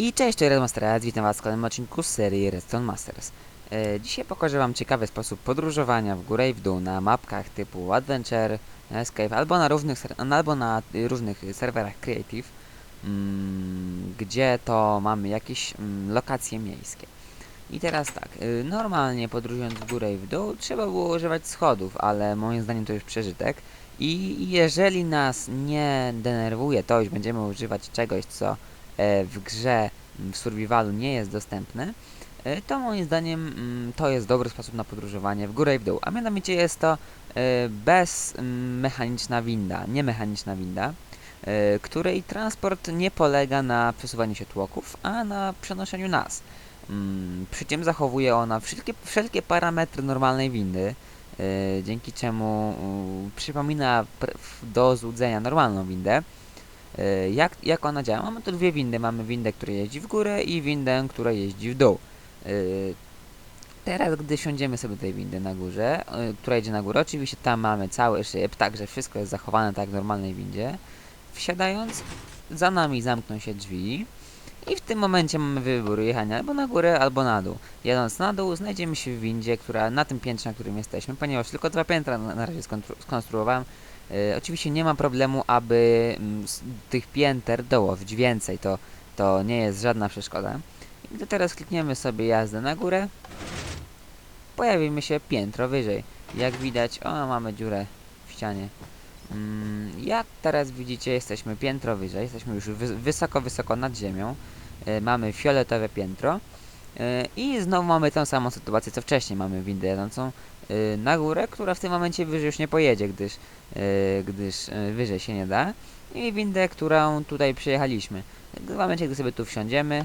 I cześć, to Redmaster, witam was w kolejnym odcinku serii Redstone Masters. E, dzisiaj pokażę wam ciekawy sposób podróżowania w górę i w dół na mapkach typu Adventure, Escape albo na różnych, ser- albo na y, różnych serwerach Creative, mm, gdzie to mamy jakieś mm, lokacje miejskie. I teraz tak, y, normalnie podróżując w górę i w dół trzeba było używać schodów, ale moim zdaniem to już przeżytek. I jeżeli nas nie denerwuje to, iż będziemy używać czegoś, co w grze w survivalu nie jest dostępne, e, to moim zdaniem mm, to jest dobry sposób na podróżowanie w górę i w dół. A mianowicie jest to e, bezmechaniczna winda, nie mechaniczna winda, e, której transport nie polega na przesuwaniu się tłoków, a na przenoszeniu nas. Mm, Przy czym zachowuje ona wszelkie, wszelkie parametry normalnej windy, e, dzięki czemu przypomina do złudzenia normalną windę. E, Jak, jak ona działa? Mamy tu dwie windy. Mamy windę, która jeździ w górę i windę, która jeździ w dół. E, Teraz, gdy siądziemy sobie tej windy na górze, e, która jedzie na górę, oczywiście tam mamy cały szyb, także wszystko jest zachowane tak jak w normalnej windzie. Wsiadając, za nami zamkną się drzwi i w tym momencie mamy wybór jechania albo na górę, albo na dół. Jadąc na dół, znajdziemy się w windzie, która na tym piętrze, na którym jesteśmy, ponieważ tylko dwa piętra na, razie skontru- skonstruowałem, oczywiście nie ma problemu, aby mm, tych pięter dołożyć więcej, to, to nie jest żadna przeszkoda. I gdy teraz klikniemy sobie jazdę na górę, pojawimy się piętro wyżej. Jak widać, o mamy dziurę w ścianie. Mm, jak teraz widzicie, jesteśmy piętro wyżej, jesteśmy już wy wysoko, wysoko nad ziemią. E, mamy fioletowe piętro. E, I znowu mamy tę samą sytuację co wcześniej. Mamy windę jadącą na górę, która w tym momencie wyżej już nie pojedzie, gdyż e, gdyż e, wyżej się nie da. I windę, którą tutaj przyjechaliśmy. W momencie, gdy sobie tu wsiądziemy,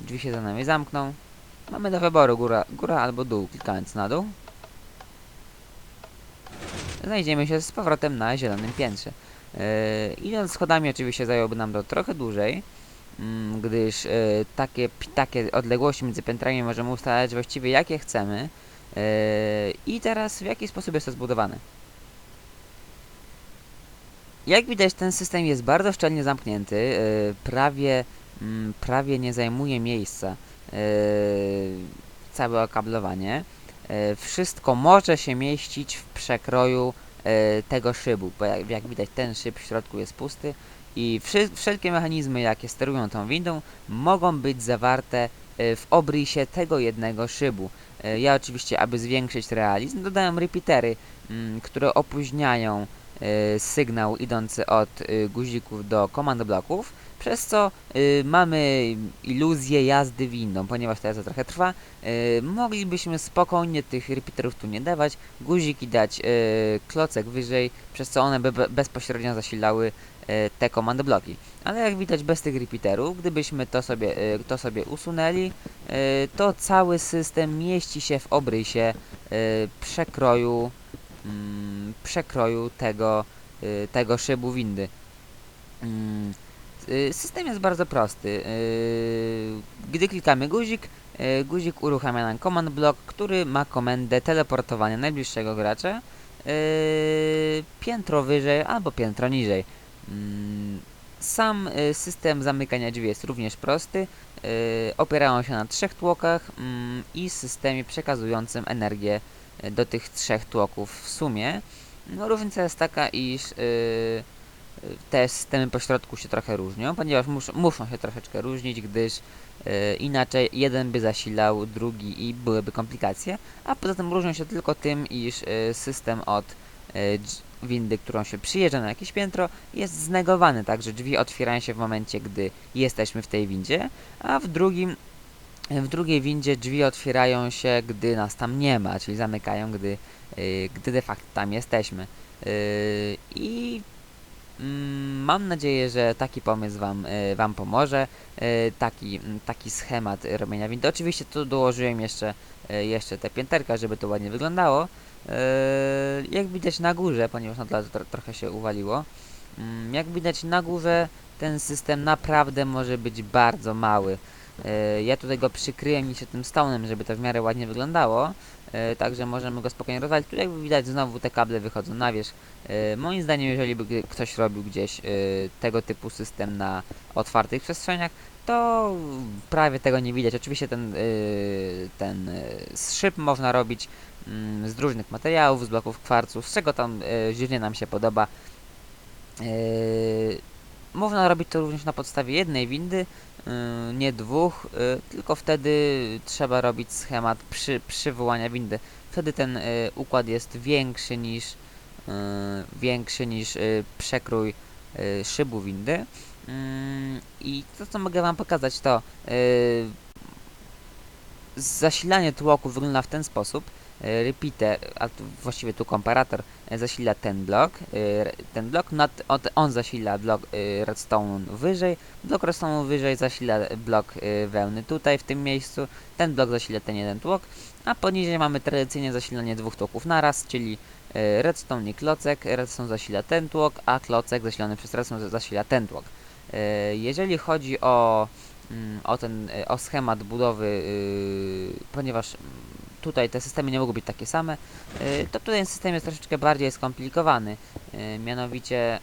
drzwi się za nami zamkną. Mamy do wyboru góra, góra albo dół, klikając na dół. Znajdziemy się z powrotem na zielonym piętrze. E, idąc schodami oczywiście zajęłoby nam to trochę dłużej, mm, gdyż e, takie, takie odległości między piętrami możemy ustalać właściwie jakie chcemy. E, I teraz w jaki sposób jest to zbudowane? Jak widać, ten system jest bardzo szczelnie zamknięty, yy, prawie, mm, prawie nie zajmuje miejsca yy, całe okablowanie. Yy, wszystko może się mieścić w przekroju yy, tego szybu, bo jak, jak widać, ten szyb w środku jest pusty i wszelkie mechanizmy, jakie sterują tą windą, mogą być zawarte yy, w obrysie tego jednego szybu. Yy, ja oczywiście, aby zwiększyć realizm, dodałem repeatery, mm, które opóźniają y, sygnał idący od guzików do command bloków, przez co y, mamy iluzję jazdy windą, ponieważ ta jazda trochę trwa, y, moglibyśmy spokojnie tych repeaterów tu nie dawać, guziki dać y, klocek wyżej, przez co one by be bezpośrednio zasilały y, te command bloki. Ale jak widać bez tych repeaterów, gdybyśmy to sobie, y, to sobie usunęli, y, to cały system mieści się w obrysie przekroju mm, przekroju tego, tego szybu windy. Y, system jest bardzo prosty. Y, gdy klikamy guzik, y, guzik uruchamia nam command block, który ma komendę teleportowania najbliższego gracza piętro wyżej albo piętro niżej. Mm, Sam system zamykania drzwi jest również prosty. Opierają się na trzech tłokach mm, i systemie przekazującym energię do tych trzech tłoków w sumie. No, różnica jest taka, iż te systemy pośrodku się trochę różnią, ponieważ mus, muszą się troszeczkę różnić, gdyż y, inaczej jeden by zasilał drugi i byłyby komplikacje, a poza tym różnią się tylko tym, iż y, system od dż- windy, którą się przyjeżdża na jakieś piętro, jest znegowany, także drzwi otwierają się w momencie, gdy jesteśmy w tej windzie, a w drugim w drugiej windzie drzwi otwierają się, gdy nas tam nie ma, czyli zamykają, gdy, gdy de facto tam jesteśmy. Y, I mam nadzieję, że taki pomysł Wam, y, wam pomoże. Y, taki, mm, taki schemat robienia windy. Oczywiście tu dołożyłem jeszcze, y, jeszcze te pięterka, żeby to ładnie wyglądało. Jak widać na górze, ponieważ na tle tro, trochę się uwaliło, mm, jak widać na górze ten system naprawdę może być bardzo mały. E, Ja tutaj go przykryłem jeszcze tym stonem, żeby to w miarę ładnie wyglądało. E, Także możemy go spokojnie rozwalić. Tu jak widać znowu te kable wychodzą na wierzch. E, Moim zdaniem jeżeli by ktoś robił gdzieś e, tego typu system na otwartych przestrzeniach, to prawie tego nie widać. Oczywiście ten, ten szyb można robić mm, z różnych materiałów, z bloków kwarcu, z czego tam źródnie nam się podoba. Można robić to również na podstawie jednej windy, nie dwóch, y, tylko wtedy trzeba robić schemat przy, przywołania windy. Wtedy ten y, układ jest większy niż, y, większy niż y, przekrój y, szybu windy. Mm, I to, co mogę Wam pokazać, to y, zasilanie tłoku wygląda w ten sposób. Y, Repeater, a właściwie tu komparator, y, zasila ten blok, re- ten blok, od- on zasila blok redstone wyżej, blok redstone wyżej zasila blok wełny tutaj, w tym miejscu, ten blok zasila ten jeden tłok, a poniżej mamy tradycyjnie zasilanie dwóch tłoków naraz, czyli redstone i klocek, redstone zasila ten tłok, a klocek zasilany przez redstone zasila ten tłok. Jeżeli chodzi o, o ten y, o schemat budowy, y, ponieważ mm, tutaj te systemy nie mogą być takie same, y, to tutaj system jest troszeczkę bardziej skomplikowany. Y, Mianowicie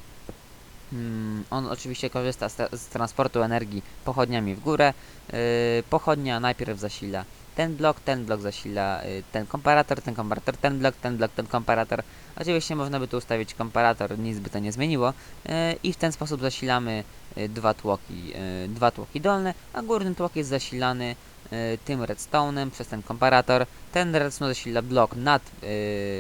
mm, on oczywiście korzysta z, tra- z transportu energii pochodniami w górę. Pochodnia najpierw zasila ten blok, ten blok zasila y, ten komparator, ten komparator, ten blok, ten blok, ten komparator. Oczywiście można by tu ustawić komparator, nic by to nie zmieniło. Y, I w ten sposób zasilamy y, dwa tłoki, dwa tłoki dolne, a górny tłok jest zasilany tym redstone'em przez ten komparator. Ten redstone zasila blok nad,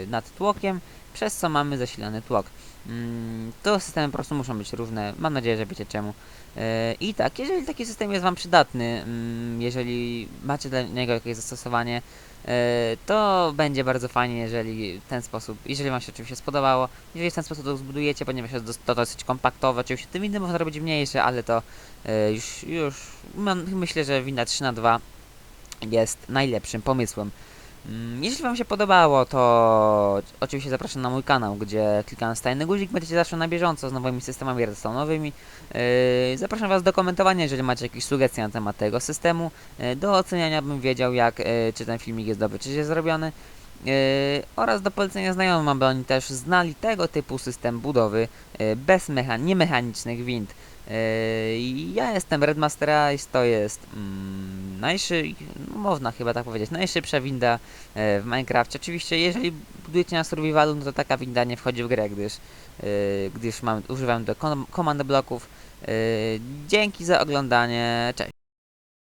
nad tłokiem, przez co mamy zasilany tłok. Mm, to systemy po prostu muszą być równe. Mam nadzieję, że wiecie czemu. E, I tak, jeżeli taki system jest Wam przydatny, mm, jeżeli macie dla niego jakieś zastosowanie, e, to będzie bardzo fajnie, jeżeli ten sposób, jeżeli Wam się oczywiście spodobało, jeżeli w ten sposób to zbudujecie, ponieważ jest to dosyć kompaktowe, oczywiście te windy można robić mniejsze, ale to e, już, już myślę, że winda 3 na 2 jest najlepszym pomysłem. Mm, Jeśli Wam się podobało, to oczywiście zapraszam na mój kanał, gdzie klikając tajny guzik będziecie zawsze na bieżąco z nowymi systemami redstone'owymi. Yy, zapraszam Was do komentowania, jeżeli macie jakieś sugestie na temat tego systemu. Yy, do oceniania bym wiedział, jak, yy, czy ten filmik jest dobry, czy jest zrobiony. Oraz do polecenia znajomym, aby oni też znali tego typu system budowy bez mecha niemechanicznych wind. I ja jestem Redmaster Ice, to jest mm, najszy, no można chyba tak powiedzieć, najszybsza winda e, w Minecrafcie. Oczywiście, jeżeli budujecie na survivalu, no to taka winda nie wchodzi w grę, gdyż, e, gdyż mam, używam do kom- komand bloków. E, dzięki za oglądanie, cześć!